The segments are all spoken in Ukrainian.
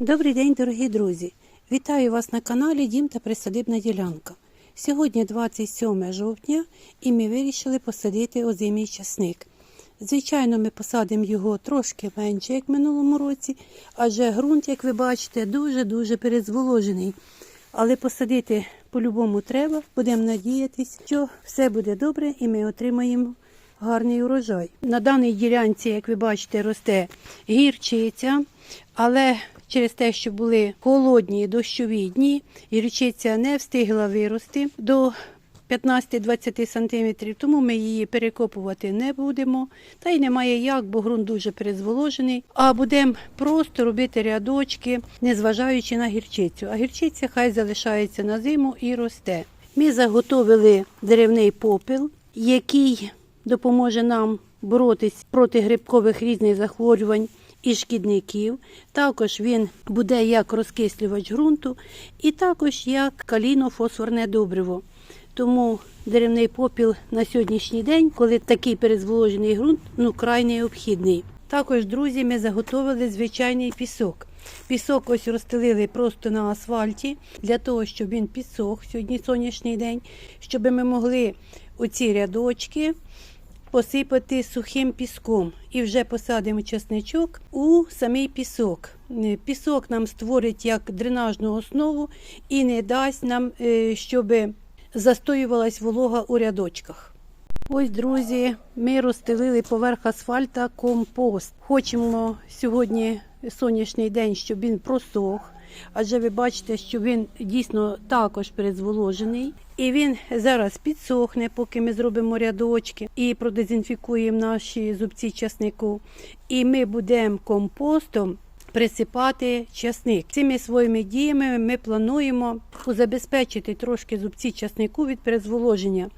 Добрий день, дорогі друзі! Вітаю вас на каналі Дім та Присадибна ділянка. Сьогодні 27 жовтня і ми вирішили посадити озимий часник. Звичайно, ми посадимо його трошки менше, як минулому році, адже ґрунт, як ви бачите, дуже-дуже перезволожений. Але посадити по-любому треба, будемо надіятися, що все буде добре і ми отримаємо гарний урожай. На даній ділянці, як ви бачите, росте гірчиця, але через те, що були холодні дощові дні, гірчиця не встигла вирости до 15-20 см, тому ми її перекопувати не будемо. Та й немає як, бо ґрунт дуже перезволожений. А будемо просто робити рядочки, незважаючи на гірчицю. А гірчиця хай залишається на зиму і росте. Ми заготовили деревний попіл, який допоможе нам боротись проти грибкових різних захворювань і шкідників. Також він буде як розкислювач ґрунту, і також як каліно-фосфорне добриво. Тому деревний попіл на сьогоднішній день, коли такий перезволожений ґрунт, ну край необхідний. Також, друзі, ми заготовили звичайний пісок. Пісок ось розстелили просто на асфальті для того, щоб він підсох сьогодні сонячний день, щоб ми могли оці рядочки посипати сухим піском і вже посадимо часничок у самий пісок. Е, Пісок нам створить як дренажну основу і не дасть нам, е, щоб застоювалась волога у рядочках. Ось, друзі, ми розстелили поверх асфальта компост. Хочемо сьогодні сонячний день, щоб він просох. Адже ви бачите, що він дійсно також перезволожений. І він зараз підсохне, поки ми зробимо рядочки і продезінфікуємо наші зубці часнику. І ми будемо компостом присипати часник. Цими своїми діями ми плануємо забезпечити трошки зубці часнику від перезволоження.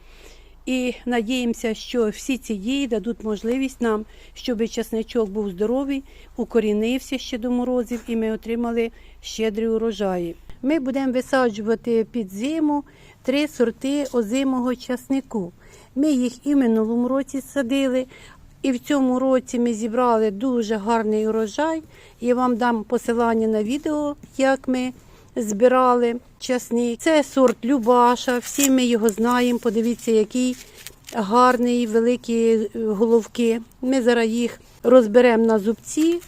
І надіємося, що всі ці дії дадуть можливість нам, щоб часничок був здоровий, укорінився ще до морозів, і ми отримали щедрі урожаї. Ми будемо висаджувати під зиму три сорти озимого часнику. Ми їх і в минулому році садили, і в цьому році ми зібрали дуже гарний урожай. Я вам дам посилання на відео, як ми збирали часник. Це сорт Любаша, всі ми його знаємо. Подивіться, який гарний, великі головки. Ми зараз їх розберемо на зубці,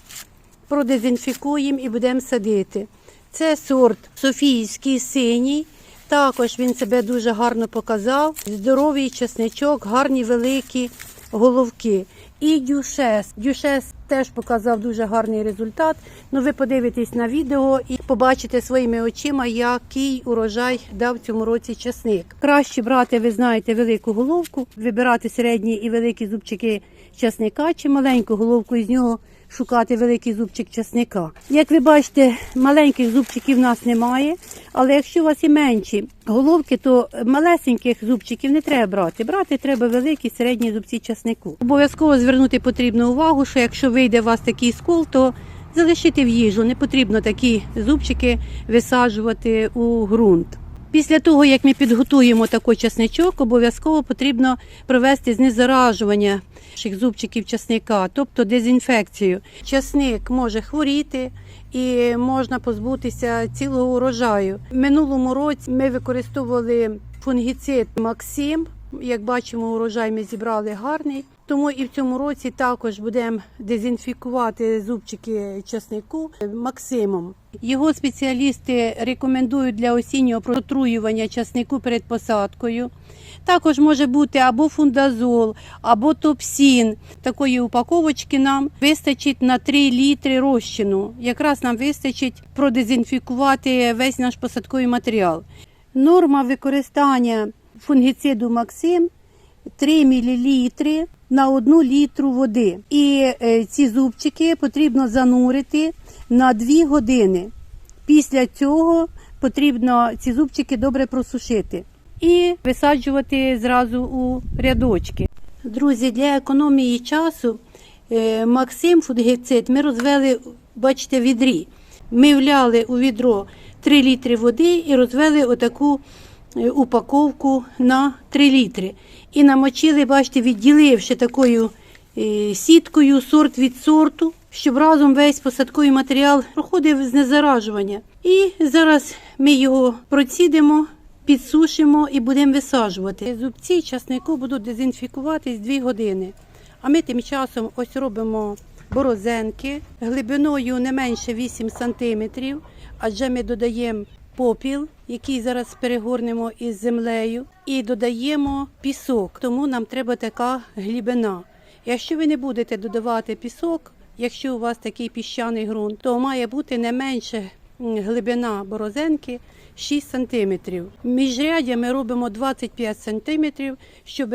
продезінфікуємо і будемо садити. Це сорт Софійський синій. Також він себе дуже гарно показав. Здоровий часничок, гарні великі головки. І дюшес. Дюшес теж показав дуже гарний результат. Ну, ви подивитесь на відео і побачите своїми очима, який урожай дав цьому році часник. Краще брати, ви знаєте, велику головку, вибирати середні і великі зубчики часника, чи маленьку головку із нього шукати великий зубчик часника. Як ви бачите, маленьких зубчиків в нас немає, але якщо у вас і менші головки, то малесеньких зубчиків не треба брати. Брати треба великі середні зубці часнику. Обов'язково звернути потрібну увагу, що якщо вийде у вас такий скол, то залишити в їжу. Не потрібно такі зубчики висаджувати у ґрунт. Після того, як ми підготуємо такий часничок, обов'язково потрібно провести знезаражування зубчиків часника, тобто дезінфекцію. Часник може хворіти і можна позбутися цілого урожаю. Минулому році ми використовували фунгіцид Максим. Як бачимо, урожай ми зібрали гарний. Тому і в цьому році також будемо дезінфікувати зубчики часнику Максимом. Його спеціалісти рекомендують для осіннього протруювання часнику перед посадкою. Також може бути або фундазол, або топсін. Такої упаковочки нам вистачить на 3 літри розчину. Якраз нам вистачить продезінфікувати весь наш посадковий матеріал. Норма використання фунгіциду Максим 3 мл на 1 літру води. І е, ці зубчики потрібно занурити на 2 години. Після цього потрібно ці зубчики добре просушити і висаджувати зразу у рядочки. Друзі, для економії часу е, Максим фунгіцид ми розвели, бачите, відрі. Ми вляли у відро 3 літри води і розвели отаку упаковку на 3 літри. І намочили, бачите, відділивши такою е, сіткою сорт від сорту. щоб разом весь посадковий матеріал проходив знезаражування. І зараз ми його процідимо, підсушимо і будемо висаджувати. Зубці часнику будуть дезінфікуватись 2 години. А ми тим часом ось робимо борозенки глибиною не менше 8 см, адже ми додаємо попіл, який зараз перегорнемо із землею, і додаємо пісок. Тому нам треба така глибина. Якщо ви не будете додавати пісок, якщо у вас такий піщаний ґрунт, то має бути не менше глибина борозенки 6 см. Міжряддя ми робимо 25 см, щоб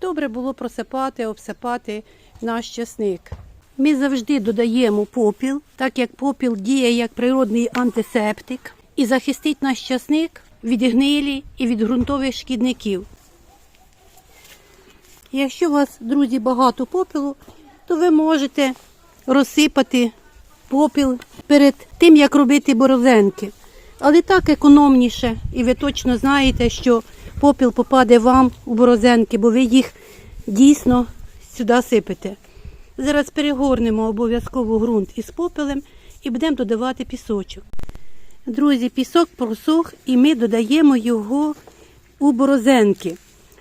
добре було просипати, обсипати наш часник. Ми завжди додаємо попіл, так як попіл діє як природний антисептик і захистить наш часник від гнилі і від ґрунтових шкідників. Якщо у вас, друзі, багато попелу, то ви можете розсипати попіл перед тим, як робити борозенки. Але так економніше, і ви точно знаєте, що попіл попаде вам у борозенки, бо ви їх дійсно сюди сипете. Зараз перегорнемо обов'язково ґрунт із попелем і будемо додавати пісочок. Друзі, пісок просох і ми додаємо його у борозенки.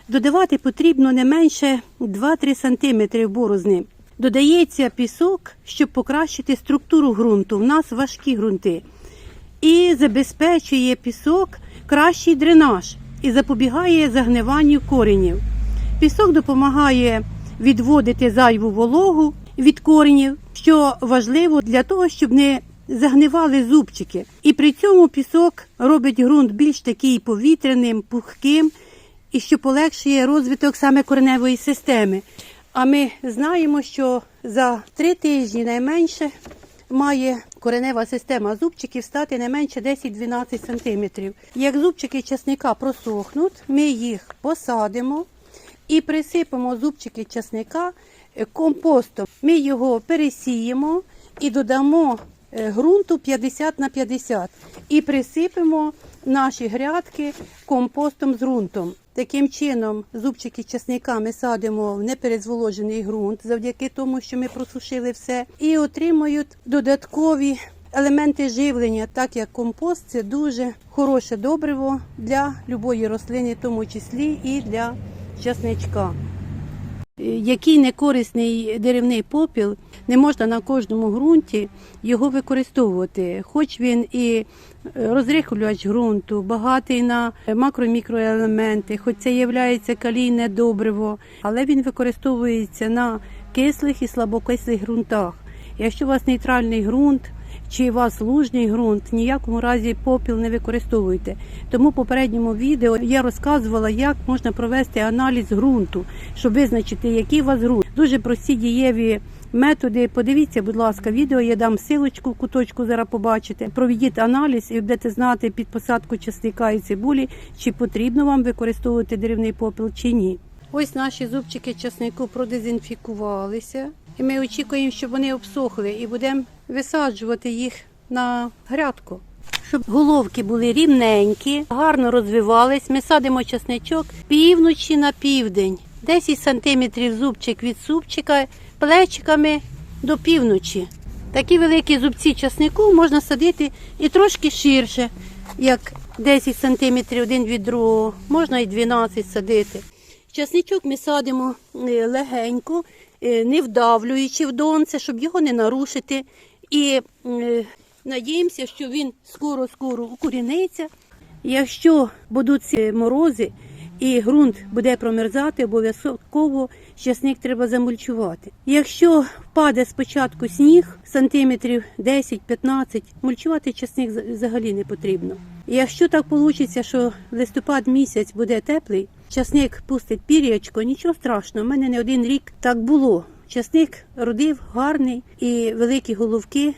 Додавати потрібно не менше 2-3 см борозни. Додається пісок, щоб покращити структуру ґрунту. У нас важкі ґрунти. І забезпечує пісок кращий дренаж і запобігає загниванню коренів. Пісок допомагає відводити зайву вологу від коренів, що важливо для того, щоб не загнивали зубчики. І при цьому пісок робить ґрунт більш такий повітряним, пухким і що полегшує розвиток саме кореневої системи. А ми знаємо, що за три тижні найменше має коренева система зубчиків стати не менше 10-12 см. Як зубчики часника просохнуть, ми їх посадимо і присипемо зубчики часника е, компостом. Ми його пересіємо і додамо ґрунту 50 на 50 і присипемо наші грядки компостом з ґрунтом. Таким чином, зубчики часника ми садимо в неперезволожений ґрунт завдяки тому, що ми просушили все, і отримують додаткові елементи живлення, так як компост це дуже хороше добриво для любої рослини, в тому числі і для часничка. Який некорисний деревний попіл, не можна на кожному ґрунті його використовувати, хоч він і розрихлювач ґрунту, багатий на макро-мікроелементи, хоч це є калійне добриво, але він використовується на кислих і слабокислих ґрунтах. Якщо у вас нейтральний ґрунт чи у вас лужний ґрунт, ніякому разі попіл не використовуйте. Тому в попередньому відео я розказувала, як можна провести аналіз ґрунту, щоб визначити, який у вас ґрунт. Дуже прості дієві методи. Подивіться, будь ласка, відео я дам силочку в куточку, зараз побачите. Проведіть аналіз і будете знати під посадку часника і цибулі, чи потрібно вам використовувати деревний попіл чи ні. Ось наші зубчики часнику продезінфікувалися, і ми очікуємо, щоб вони обсохли, і будемо висаджувати їх на грядку. Щоб головки були рівненькі, гарно розвивались. Ми садимо часничок півночі на південь, 10 см зубчик від супчика, плечиками до півночі. Такі великі зубці часнику можна садити і трошки ширше, як 10 см один від другого, можна і 12 садити. Часничок ми садимо е, легенько, е, не вдавлюючи в донце, щоб його не нарушити. І е, надіємося, що він скоро-скоро укоріниться. Якщо будуть морози і ґрунт буде промерзати, обов'язково часник треба замульчувати. Якщо впаде спочатку сніг сантиметрів 10-15, мульчувати часник взагалі не потрібно. Якщо так вийде, що листопад місяць буде теплий, часник пустить пір'ячко, нічого страшного. У мене не один рік так було. Часник родив гарний і великі головки.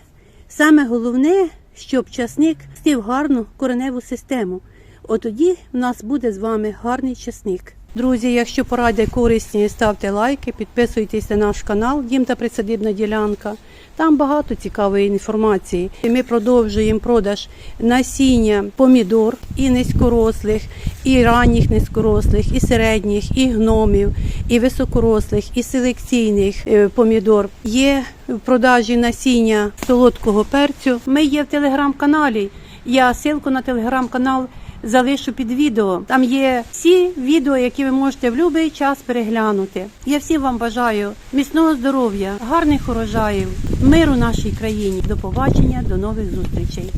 Саме головне, щоб часник стив гарну кореневу систему. От тоді в нас буде з вами гарний часник. Друзі, якщо поради корисні, ставте лайки, підписуйтесь на наш канал Дім та Присадибна ділянка. Там багато цікавої інформації. Ми продовжуємо продаж насіння помідор і низькорослих, і ранніх низькорослих, і середніх, і гномів, і високорослих, і селекційних е, помідор. Є в продажі насіння солодкого перцю. Ми є в телеграм-каналі. Я ссылку на телеграм-канал залишу під відео. Там є всі відео, які ви можете в будь-який час переглянути. Я всім вам бажаю міцного здоров'я, гарних урожаїв, миру нашій країні. До побачення, до нових зустрічей.